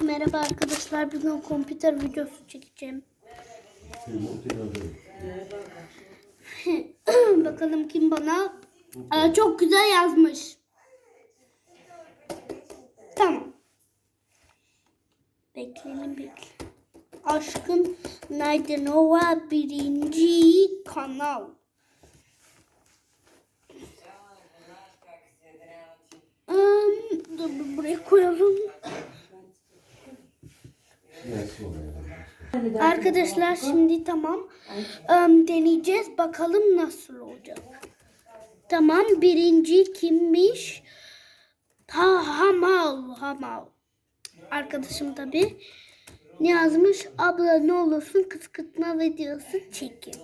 Merhaba arkadaşlar. Bugün kompüter videosu çekeceğim. Bakalım kim bana Aa, çok güzel yazmış. Tamam. Bekleyin bekle. Aşkın Nerede Nova birinci kanal. Um, dur buraya koyalım. Arkadaşlar şimdi tamam. Em, deneyeceğiz. Bakalım nasıl olacak. Tamam. Birinci kimmiş? Ha, Hamal. Hamal. Arkadaşım tabi. Ne yazmış? Abla ne olursun kıskırtma videosu çekin.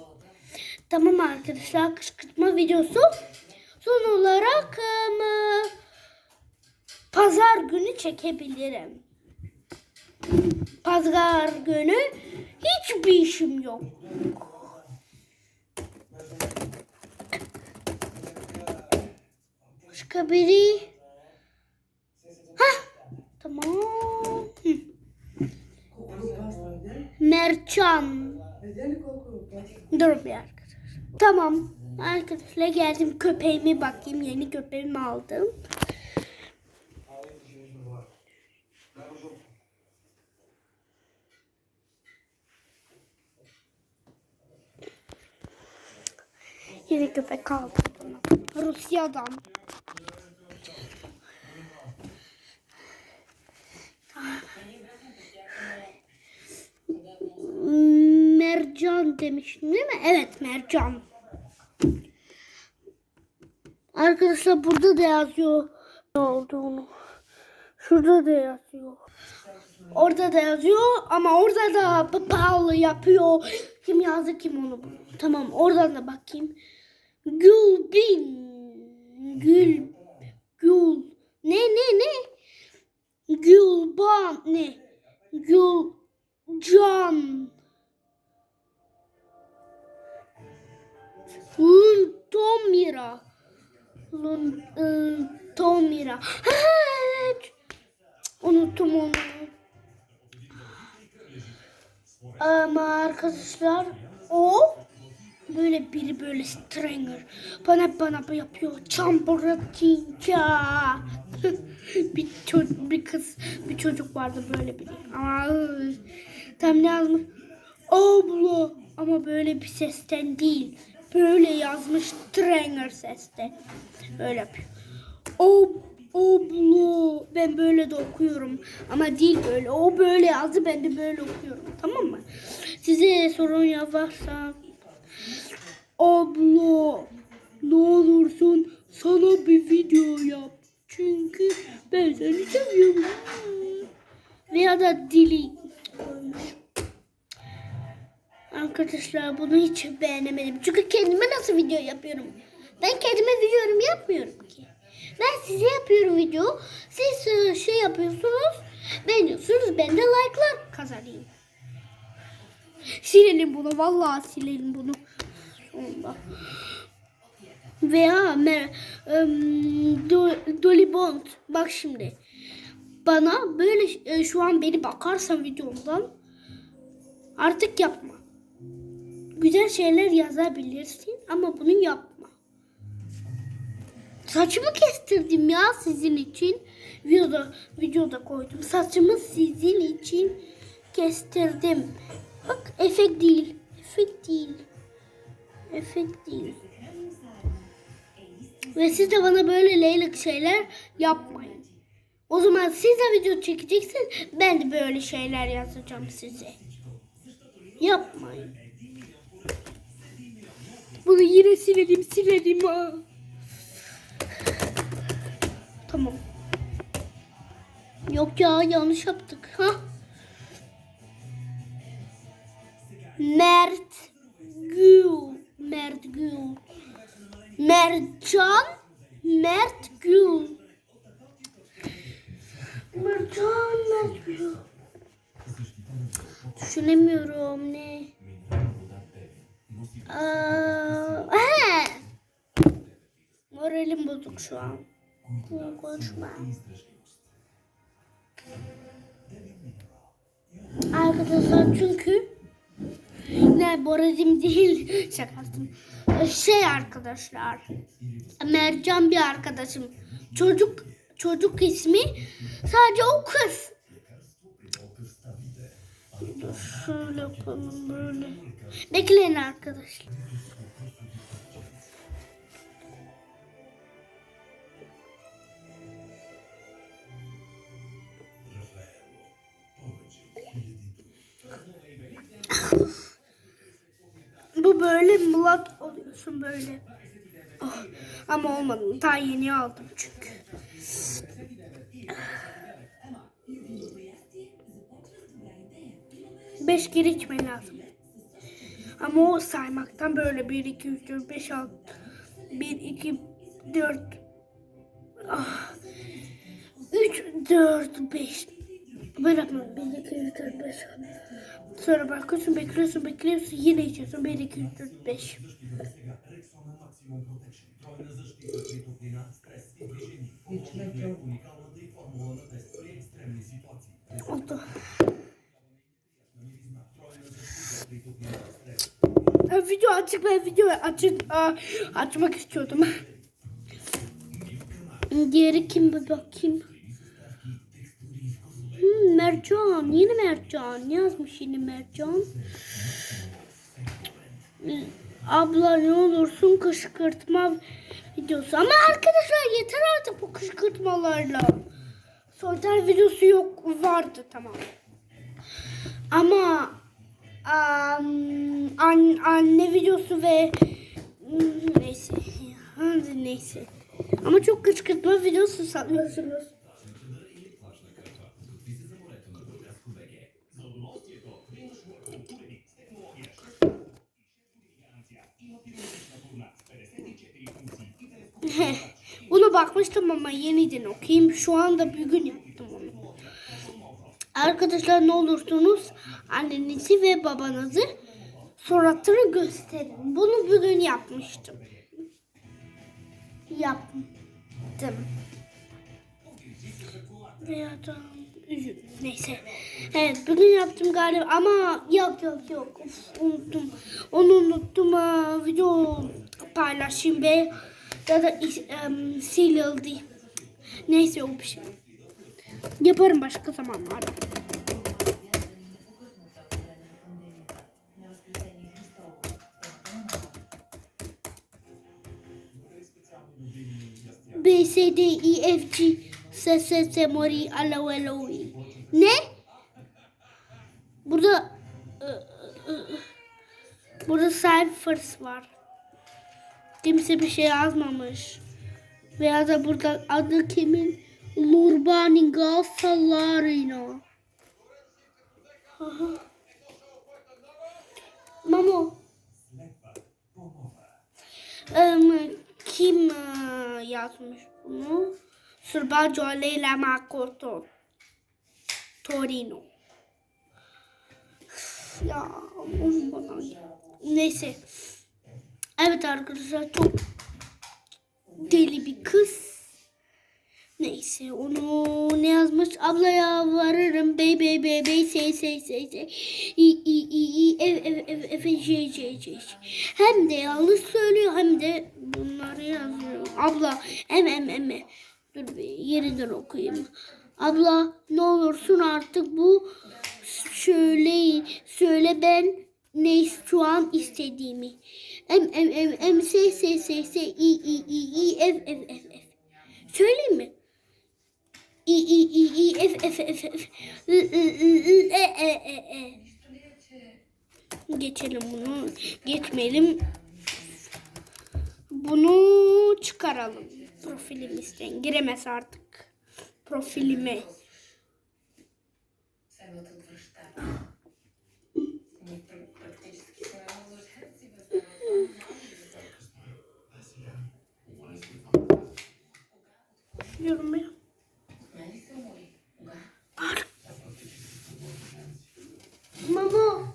Tamam arkadaşlar kışkırtma videosu. Son olarak em, pazar günü çekebilirim. Pazar günü hiçbir işim yok. Başka biri. Hah. Tamam. Hı. Mercan. Dur bir arkadaşlar. Tamam. Arkadaşlar geldim köpeğime bakayım. Yeni köpeğimi aldım. Yeni köpek aldım bana. Rusya'dan. Mercan demiştim değil mi? Evet mercan. Arkadaşlar burada da yazıyor ne olduğunu. Şurada da yazıyor. Orada da yazıyor ama orada da pahalı yapıyor. Kim yazdı kim onu. Tamam oradan da bakayım. Gülbin. Gül. Gül. Ne ne ne? Gülban ne? Gülcan. Luntomira. Luntomira. Ha, evet. Unuttum onu. Ama arkadaşlar o böyle biri böyle stranger bana bana yapıyor. Çamburatınca bir çocuk bir kız bir çocuk vardı böyle biri ama ıı, tam ne yazmış? Abla ama böyle bir sesten değil. Böyle yazmış stranger seste. Böyle yapıyor. O Abla ben böyle de okuyorum. Ama değil böyle. O böyle yazdı ben de böyle okuyorum. Tamam mı? Size sorun ya varsa abla ne olursun sana bir video yap çünkü ben seni seviyorum veya da dili arkadaşlar bunu hiç beğenemedim çünkü kendime nasıl video yapıyorum ben kendime video yapmıyorum ki ben size yapıyorum video. Siz e, şey yapıyorsunuz. Beğeniyorsunuz. Ben de like'lar kazanayım. Silelim bunu. Vallahi silelim bunu. Sonunda. Veya mer, um, Do, Dolly Bond. Bak şimdi. Bana böyle e, şu an beni bakarsan videomdan artık yapma. Güzel şeyler yazabilirsin ama bunu yapma. Saçımı kestirdim ya sizin için. Videoda, videoda koydum. Saçımı sizin için kestirdim. Bak efekt değil. Efekt değil. Efekt değil. Ve siz de bana böyle leylik şeyler yapmayın. O zaman siz de video çekeceksiniz. Ben de böyle şeyler yazacağım size. Yapmayın. Bunu yine silelim silelim ha. Tamam. Yok ya yanlış yaptık. Ha? Mert Gül. Mert Gül. Mertcan Mert Gül. Mertcan Mert Gül. Düşünemiyorum ne. Aa, he. Moralim bozuk şu an. Konuşma. arkadaşlar çünkü Borazim değil şakasın. Şey arkadaşlar. Mercan bir arkadaşım. Çocuk çocuk ismi sadece o kız. Şöyle yapalım böyle. Bekleyin arkadaşlar. Böyle mulat oluyorsun böyle. Oh, ama olmadı. Daha yeni aldım çünkü. Beş kere içmen lazım. Ama o saymaktan böyle 1, 2, 3, 4, 5, 6, 1, 2, 4, ah, 3, 4, 5. Böyle yapma. 1, 2, 3, 4, 5, Sonra bakıyorsun, bekliyorsun, bekliyorsun, yine içiyorsun. 1, 2, 3, 4, 5. Oldu. Video açık ben video açık açmak istiyordum. Diğeri kim bakayım. Mercan. Yeni Mercan. Yazmış yeni Mercan? Abla ne olursun kışkırtma videosu. Ama arkadaşlar yeter artık bu kışkırtmalarla. Solter videosu yok vardı tamam. Ama am, an, anne videosu ve neyse. Hadi neyse. Ama çok kışkırtma videosu sanıyorsunuz. Bunu bakmıştım ama yeniden okuyayım. Şu anda bugün yaptım onu. Arkadaşlar ne olursunuz annenizi ve babanızı suratını gösterin. Bunu bugün yapmıştım. Yaptım. Veya da. Neyse. Evet bugün yaptım galiba ama yok yok yok. Uf, unuttum. Onu unuttum. Ha, video paylaşayım ve ya da em, silildi. Neyse o bir şey. Yaparım başka zamanlarda. B, C, D, E, F, G, S, S, S, Mori, Alo, Elo, E. Ne? Burada ı, ı, ı, burada ciphers var. Kimse bir şey yazmamış. Veya da burada adı kimin? Lurbani. Aha. Mamo. Em, kim e, yazmış bunu? Surbaggio Leila Makoto. Torino. Ya ya. Neyse. Evet arkadaşlar çok deli bir kız. Neyse onu ne yazmış? Ablaya varırım bey bey bey bey say say say say. İ i i i ev ev ev ev j j j. Hem de yanlış söylüyor hem de bunları yazıyor. Abla em em em. Dur bir yeniden okuyayım. Abla ne olursun artık bu söyle söyle ben ne şu an istediğimi. Em em em em se se se se i i i i ev ev ev ev. Söyleyeyim mi? İ i i i f f f f I, I, I, e e e e. Geçelim bunu. Geçmeyelim. Bunu çıkaralım. Profilimizden. Giremez artık. Profilime. yapıyorum ben. Bak. Mama.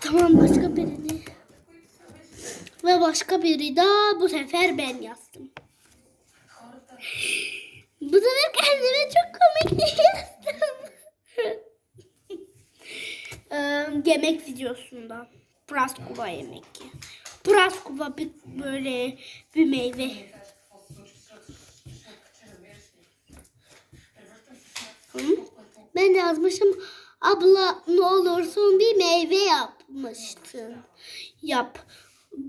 Tamam başka birini. Ve başka biri daha bu sefer ben yazdım. Bu sefer yemek videosunda. Praskova yemek. Praskova bir, böyle bir meyve. Hı? Ben yazmışım. Abla ne olursun bir meyve yapmıştın. Yap.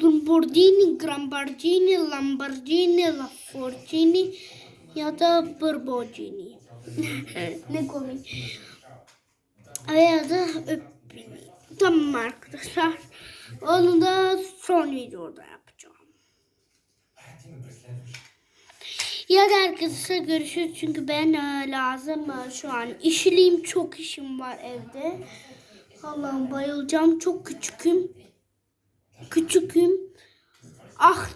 Lamborghini, Gramborghini, Lamborghini, Lamborghini ya da Burbocini. ne komik. Veya da öp beni. Tamam arkadaşlar. Onu da son videoda yapacağım. Ya da arkadaşlar görüşürüz. Çünkü ben e, lazım e, şu an. İşliyim çok işim var evde. Allah'ım bayılacağım. Çok küçüküm. Küçüküm. Ah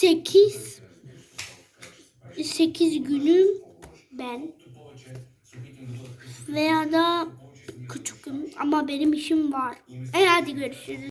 8 8 günüm ben veya da küçüküm ama benim işim var. E hadi görüşürüz.